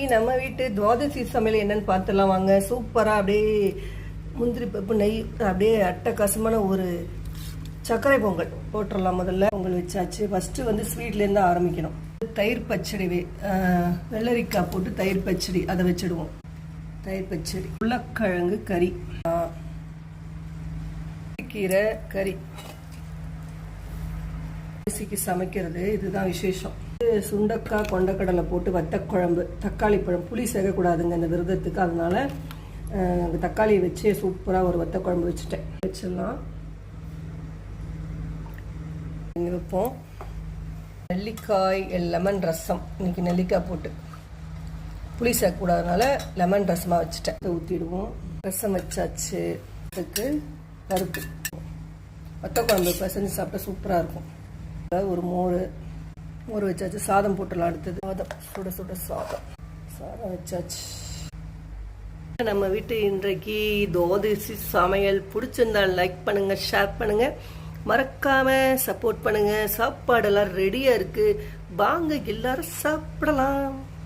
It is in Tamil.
இன்னைக்கு நம்ம வீட்டு துவாதசி சமையல் என்னன்னு பார்த்துலாம் வாங்க. சூப்பராக அப்படியே முந்திரி பருப்பு நெய் அப்படியே அட்டகாசமான ஒரு சர்க்கரை பொங்கல் போட்டுடலாம் முதல்ல. பொங்கல் வச்சாச்சு. ஃபஸ்ட்டு வந்து ஸ்வீட்லேருந்து ஆரம்பிக்கணும். தயிர் பச்சடி வெள்ளரிக்காய் போட்டு தயிர் பச்சடி அதை வச்சிடுவோம். தயிர் பச்சடி. உருளைக்கிழங்கு கறி. கீரை கறி. அரிசிக்கு சமைக்கிறது இதுதான் விசேஷம். இது சுண்டக்காய் கொண்டக்கடலை போட்டு வத்த குழம்பு தக்காளி பழம் புளி சேர்க்கக்கூடாதுங்க இந்த விரதத்துக்கு. அதனால தக்காளியை வச்சு சூப்பராக ஒரு வத்த குழம்பு வச்சுட்டேன். வச்சிடலாம். வைப்போம். நெல்லிக்காய் லெமன் ரசம். இன்னைக்கு நெல்லிக்காய் போட்டு. புளி சேர்க்கக்கூடாதனால லெமன் ரசமாக வச்சுட்டேன். ஊற்றிடுவோம் ரசம் வச்சாச்சு. அதுக்கு பருப்பு வத்த குழம்பு பிசைஞ்சு சாப்பிட்டா சூப்பராக இருக்கும். ஒரு மோர் மோர் வச்சாச்சு. சாதம் போட்டலாம் அடுத்தது. சாதம். சுட சுட சாதம். சாதம் வச்சாச்சு. நம்ம வீட்டு இன்றைக்கு தோதிசி சமையல். பிடிச்சிருந்தா லைக் பண்ணுங்க ஷேர் பண்ணுங்க. மறக்காம சப்போர்ட் பண்ணுங்க. சாப்பாடெல்லாம் ரெடியா இருக்கு. வாங்க எல்லாரும் சாப்பிடலாம்.